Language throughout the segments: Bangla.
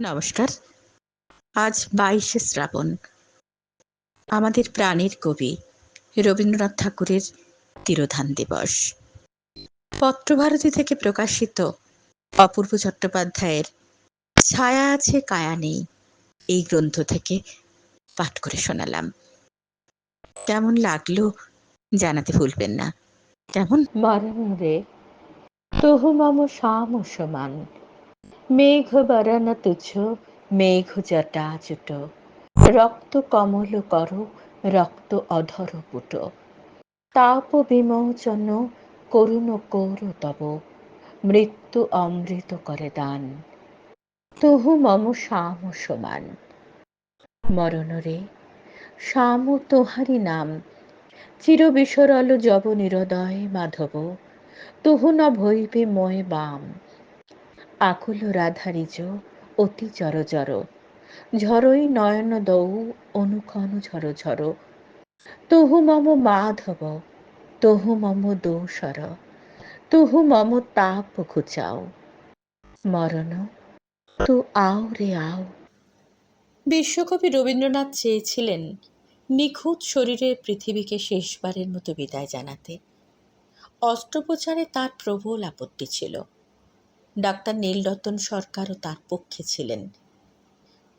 নমস্কার। আজ বাইশে শ্রাবণ। আমাদের প্রাণের কবি রবীন্দ্রনাথ ঠাকুরের তিরোধান দিবস। পত্রভারতী থেকে প্রকাশিত অপূর্ব চট্টোপাধ্যায়ের ছায়া আছে, কায়া নেই, এই গ্রন্থ থেকে পাঠ করে শোনালাম। কেমন লাগল জানাতে ভুলবেন না। কেমন? মরণ রে, তহু মম শ্যাম সমান। মেঘ বরণ তুচ্ছ, মেঘ জটাজুট রক্ত কমল কর, রক্ত অধর পুট। তাপ বিমোচন, করুণ কৌর তব। মৃত্যু অমৃত করে দান। তহু মম শ্যাম সমান। মরণ রে, শ্যাম তোহারি নাম। চির বিসরল জব নিরদয় মাধব। তহু ন ভৈবে ময় বাম। আকুল রাধারিজ, অতি জর জর ঝরই নয়ন দৌ অনুক্ষণ ঝর ঝর তহু মম মাধব, তহু মম দোসর, তহু মম তাপ ঘুচাও। মরণ, তু আও রে আও। বিশ্বকবি রবীন্দ্রনাথ চেয়েছিলেন নিখুঁত শরীরে পৃথিবীকে শেষবারের মতো বিদায় জানাতে। অস্ত্রোপচারে তার প্রবল আপত্তি ছিল। ডাক্তার নীলরতন সরকারও তার পক্ষে ছিলেন।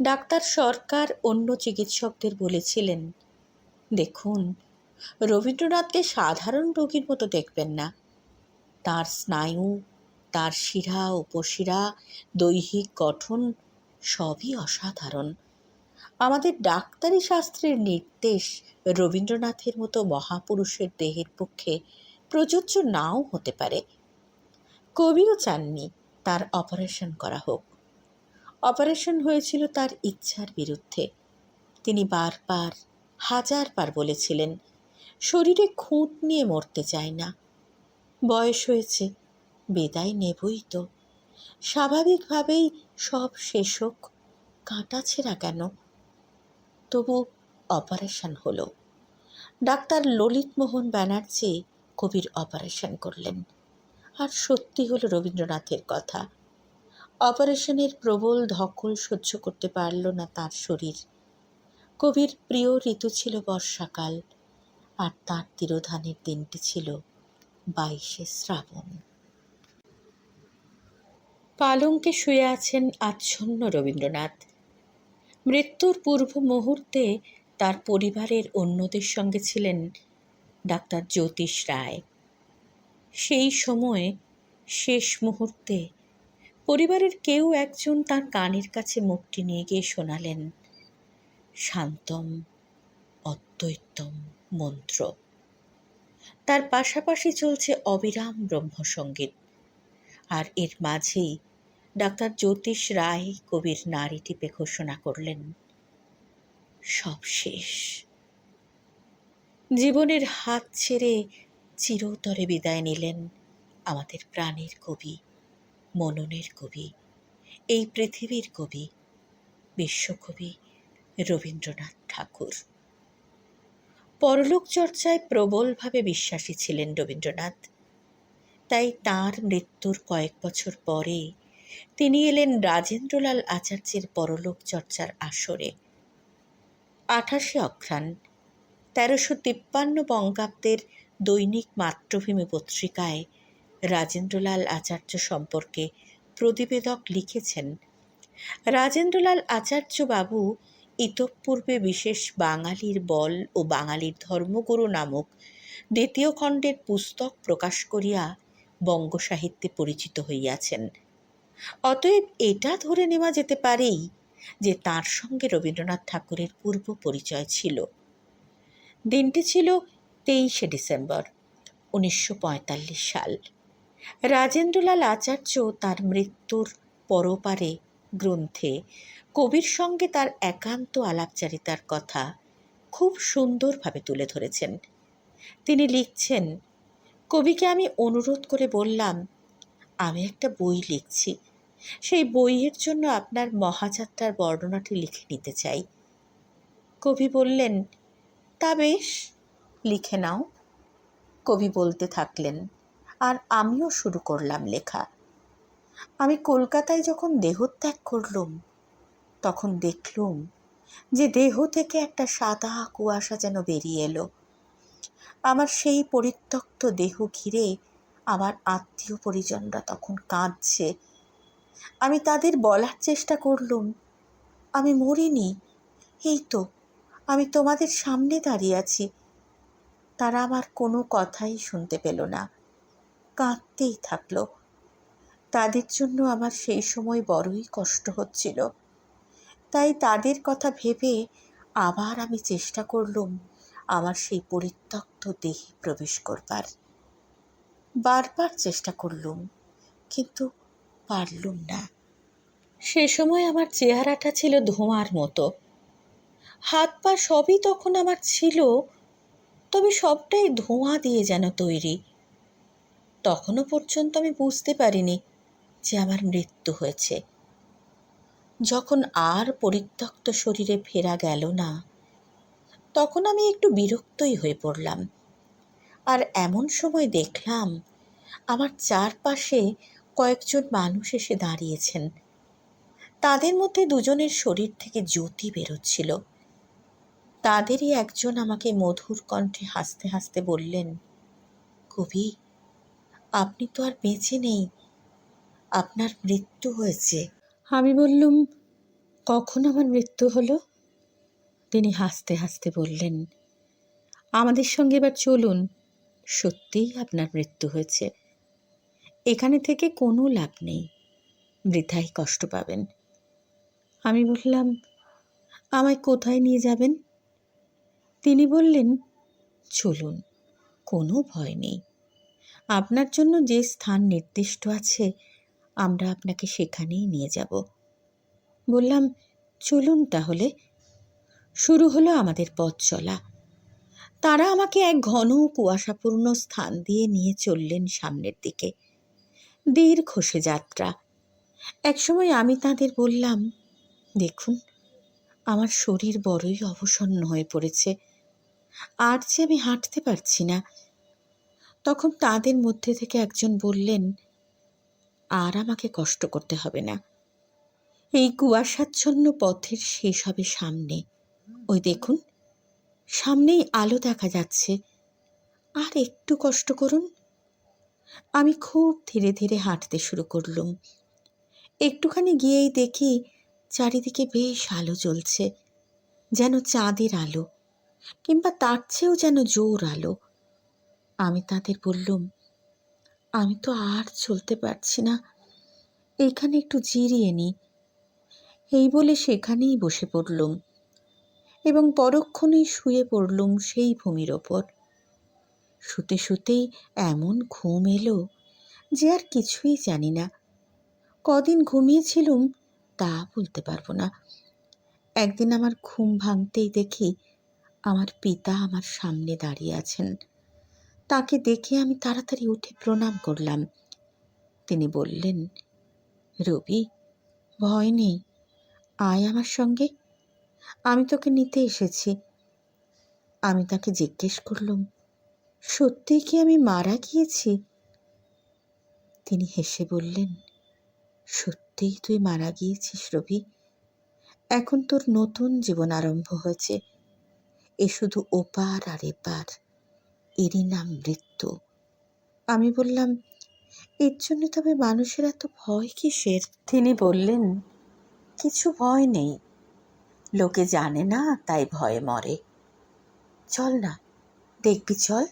ডাক্তার সরকার অন্য চিকিৎসকদের বলেছিলেন, দেখুন, রবীন্দ্রনাথকে সাধারণ রোগীর মতো দেখবেন না। তার স্নায়ু, তার শিরা, উপশিরা, দৈহিক গঠন সবই অসাধারণ। আমাদের ডাক্তারি শাস্ত্রের নির্দেশ রবীন্দ্রনাথের মতো মহাপুরুষের দেহের পক্ষে প্রযোজ্য নাও হতে পারে। কবিও চাননি। তার অপারেশন করা হোক। অপারেশন হয়েছিল তার ইচ্ছার বিরুদ্ধে। তিনি বারবার, হাজারবার বলেছিলেন, শরীরে খুঁত নিয়ে মরতে চায় না। বয়স হয়েছে, বেদায় নেবই তো। স্বাভাবিকভাবেই সব শেষ হোক কাঁটা ছেঁড়া কেন? তবু অপারেশন হলো। ডাক্তার ললিতমোহন ব্যানার্জি কবির অপারেশন করলেন। আর সত্যি হলো রবীন্দ্রনাথের কথা। অপারেশনের প্রবল ধকল সহ্য করতে পারল না তার শরীর। কবির প্রিয় ঋতু ছিল বর্ষাকাল, আর তার তিরোধানের দিনটি ছিল বাইশে শ্রাবণ। পালঙ্কে শুয়ে আছেন আচ্ছন্ন রবীন্দ্রনাথ। মৃত্যুর পূর্ব মুহূর্তে তার পরিবারের অন্যদের সঙ্গে ছিলেন ডাক্তার জ্যোতিষ রায়। সেই সময়, শেষ মুহূর্তে, পরিবারের কেউ একজন তার কানের কাছে মুখটি নিয়ে গিয়ে শোনালেন। শান্তম, অদ্বৈতম মন্ত্র। তার পাশাপাশি চলছে অবিরাম ব্রহ্মসঙ্গীত আর এর মাঝেই ডাক্তার জ্যোতিষ রায় কবির নারী টিপে ঘোষণা করলেন সব শেষ জীবনের হাত ছেড়ে চিরতরে বিদায় নিলেন আমাদের প্রাণের কবি, মননের কবি, এই পৃথিবীর কবি, বিশ্বকবি রবীন্দ্রনাথ ঠাকুর। পরলোক চর্চায় প্রবলভাবে বিশ্বাসী ছিলেন রবীন্দ্রনাথ। তাই তার মৃত্যুর কয়েক বছর পরে তিনি এলেন রাজেন্দ্রলাল আচার্যের পরলোক চর্চার আসরে। আঠাশে অঘ্রাণ, তেরোশো তিপ্পান্ন বঙ্গাব্দের দৈনিক মাতৃভূমি পত্রিকায় রাজেন্দ্রলাল আচার্য সম্পর্কে প্রতিবেদক লিখেছেন, রাজেন্দ্রলাল আচার্য বাবু ইতঃপূর্বে বিশেষ বাঙালির বল ও বাঙালির ধর্মগুরু নামক দ্বিতীয় খণ্ডের পুস্তক প্রকাশ করিয়া বঙ্গ সাহিত্যে পরিচিত হইয়াছেন। অতএব এটা ধরে নেওয়া যেতে পারেই যে তার সঙ্গে রবীন্দ্রনাথ ঠাকুরের পূর্ব পরিচয় ছিল। দিনটি ছিল তেইশে ডিসেম্বর, উনিশশো পঁয়তাল্লিশ সাল। রাজেন্দ্রলাল আচার্য তার মৃত্যুর পরপারে গ্রন্থে কবির সঙ্গে তার একান্ত আলাপচারিতার কথা খুব সুন্দরভাবে তুলে ধরেছেন। তিনি লিখছেন, কবিকে আমি অনুরোধ করে বললাম, আমি একটা বই লিখছি। সেই বইয়ের জন্য আপনার মহাযাত্রার বর্ণনাটি লিখে নিতে চাই। কবি বললেন, তা বেশ লিখে নাও। কবি বলতে থাকলেন, আর আমিও শুরু করলাম লেখা। আমি কলকাতায় যখন দেহত্যাগ করলুম, তখন দেখলুম যে দেহ থেকে একটা সাদা কুয়াশা যেন বেরিয়ে এলো। আমার সেই পরিত্যক্ত দেহ ঘিরে আমার আত্মীয় পরিজনরা তখন কাঁদছে। আমি তাদের বলার চেষ্টা করলুম, আমি মরিনি। এই তো, আমি তোমাদের সামনে দাঁড়িয়ে আছি। তারা আমার কোনো কথাই শুনতে পেল না। কাঁদতেই থাকল। তাদের জন্য আমার সেই সময় বড়ই কষ্ট হচ্ছিল। তাই তাদের কথা ভেবে আবার আমি চেষ্টা করলুম আমার সেই পরিত্যক্ত দেহে প্রবেশ করবার। বারবার চেষ্টা করলুম, কিন্তু পারলুম না। সে সময় আমার চেহারাটা ছিল ধোঁয়ার মতো। হাত পা সবই তখন আমার ছিল তবে সবটাই ধোঁয়া দিয়ে যেন তৈরি। তখনও পর্যন্ত আমি বুঝতে পারিনি যে আমার মৃত্যু হয়েছে। যখন আর পরিত্যক্ত শরীরে ফেরা গেল না, তখন আমি একটু বিরক্তই হয়ে পড়লাম। আর এমন সময় দেখলাম, আমার চারপাশে কয়েকজন মানুষ এসে দাঁড়িয়েছেন। তাদের মধ্যে দুজনের শরীর থেকে জ্যোতি বেরোচ্ছিল। তাদেরই একজন আমাকে মধুর কণ্ঠে হাসতে হাসতে বললেন, কবি, আপনি তো আর বেঁচে নেই। আপনার মৃত্যু হয়েছে। আমি বললুম, কখন আমার মৃত্যু হলো? তিনি হাসতে হাসতে বললেন, আমাদের সঙ্গে এবার চলুন, সত্যিই আপনার মৃত্যু হয়েছে। এখানে থেকে কোনো লাভ নেই। বৃথাই কষ্ট পাবেন। আমি বললাম, আমায় কোথায় নিয়ে যাবেন? তিনি বললেন, চলুন, কোনো ভয় নেই। আপনার জন্য যে স্থান নির্দিষ্ট আছে, আমরা আপনাকে সেখানেই নিয়ে যাব। বললাম, চলুন তাহলে। শুরু হলো আমাদের পথ চলা। তারা আমাকে এক ঘন কুয়াশাপূর্ণ স্থান দিয়ে নিয়ে চললেন সামনের দিকে। দীর্ঘ সে যাত্রা। একসময় আমি তাদের বললাম, দেখুন, আমার শরীর বড়ই অবসন্ন হয়ে পড়েছে। আর যে আমি হাঁটতে পারছি না। তখন তাদের মধ্যে থেকে একজন বললেন, আর আমাকে কষ্ট করতে হবে না। এই কুয়াশাচ্ছন্ন পথের শেষ হবে সামনে। ওই দেখুন, সামনেই আলো দেখা যাচ্ছে। আর একটু কষ্ট করুন আমি খুব ধীরে ধীরে হাঁটতে শুরু করলুম। একটুখানি গিয়েই দেখি চারিদিকে বেশ আলো জ্বলছে, যেন চাঁদের আলো। কিংবা তার চেয়েও যেন জোর আলো। আমি তাদের বললুম, আমি তো আর চলতে পারছি না। এইখানে একটু জিরিয়ে নিই এই বলে সেখানেই বসে পড়লুম এবং পরক্ষণেই শুয়ে পড়লুম সেই ভূমির ওপর। শুতে শুতেই এমন ঘুম এলো যে আর কিছুই জানি না। কদিন ঘুমিয়েছিলুম তা বলতে পারব না। একদিন আমার ঘুম ভাঙতেই দেখি আমার পিতা আমার সামনে দাঁড়িয়ে আছেন। তাকে দেখে আমি তাড়াতাড়ি উঠে প্রণাম করলাম। তিনি বললেন, রবি, ভয় নেই। আয় আমার সঙ্গে। আমি তোকে নিতে এসেছি। আমি তাকে জিজ্ঞেস করলুম, সত্যিই কি আমি মারা গিয়েছি? তিনি হেসে বললেন, সত্যিই তুই মারা গিয়েছিস রবি। এখন তোর নতুন জীবন আরম্ভ হয়েছে। এ শুধু ওপার আর এপার, এরই নাম মৃত্যু। আমি বললাম, এর জন্য তবে মানুষের এত ভয় কিসের? তিনি বললেন, কিছু ভয় নেই। লোকে জানে না, তাই ভয়ে মরে। চল না, দেখবি, চল।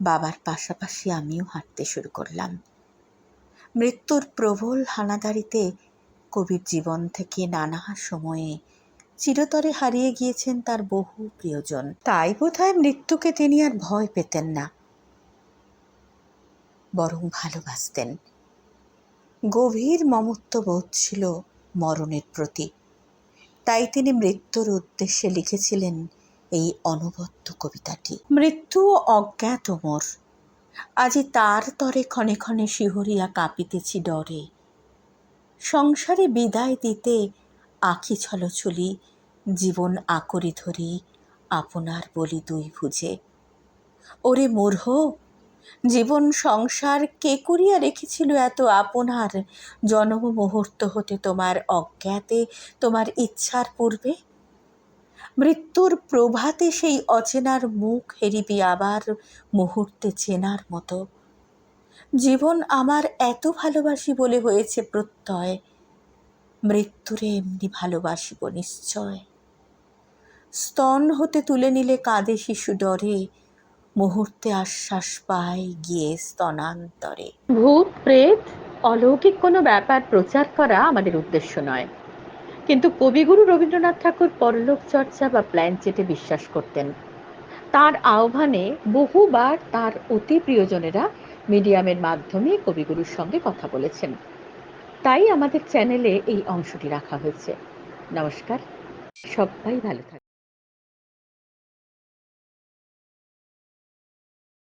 বাবার পাশাপাশি আমিও হাঁটতে শুরু করলাম। মৃত্যুর প্রবল হানাদারিতে কবির জীবন থেকে নানা সময়ে চিরতরে হারিয়ে গিয়েছেন তার বহু প্রিয়জন। তাই বোধহয় মৃত্যুকে তিনি আর ভয় পেতেন না। বরং ভালোবাসতেন। গভীর মমত্ববোধ ছিল মরণের প্রতি। তাই তিনি মৃত্যুর উদ্দেশ্যে লিখেছিলেন এই অনবদ্য কবিতাটি। মৃত্যু অজ্ঞাত মোর। আজি তার তরে ক্ষণে ক্ষণে শিহরিয়া কাঁপিতেছি ডরে। সংসারে বিদায় দিতে আখি ছলছলি জীবন আকরি ধরি আপনার বলি দুই ভুজে। ওরে মূর্হ জীবন সংসার কে করিয়া রেখেছিল এত আপনার? জন্ম মুহূর্ত হতে তোমার অজ্ঞাতে, তোমার ইচ্ছার পূর্বে? মৃত্যুর প্রভাতে সেই অচেনার মুখ হেরিবি আবার মুহূর্তে চেনার মতো। জীবন আমার এত ভালোবাসি বলে হয়েছে প্রত্যয়। মৃত্যুরে এমনি ভালোবাসিব নিশ্চয়। স্তন হতে তুলে নিলে কাঁদে শিশু ডরে, মুহূর্তে আশ্বাস পায় গিয়ে স্তনান্তরে। ভূত, প্রেত, অলৌকিক কোনো ব্যাপার প্রচার করা আমাদের উদ্দেশ্য নয়। কিন্তু কবিগুরু রবীন্দ্রনাথ ঠাকুর পরলোক চর্চা বা প্ল্যান চেটে বিশ্বাস করতেন। তার আহ্বানে বহুবার তার অতি প্রিয়জনেরা মিডিয়ামের মাধ্যমে কবিগুরুর সঙ্গে কথা বলেছেন। তাই আমাদের চ্যানেলে এই অংশটি রাখা হয়েছে। নমস্কার। সবাই ভালো থাকবেন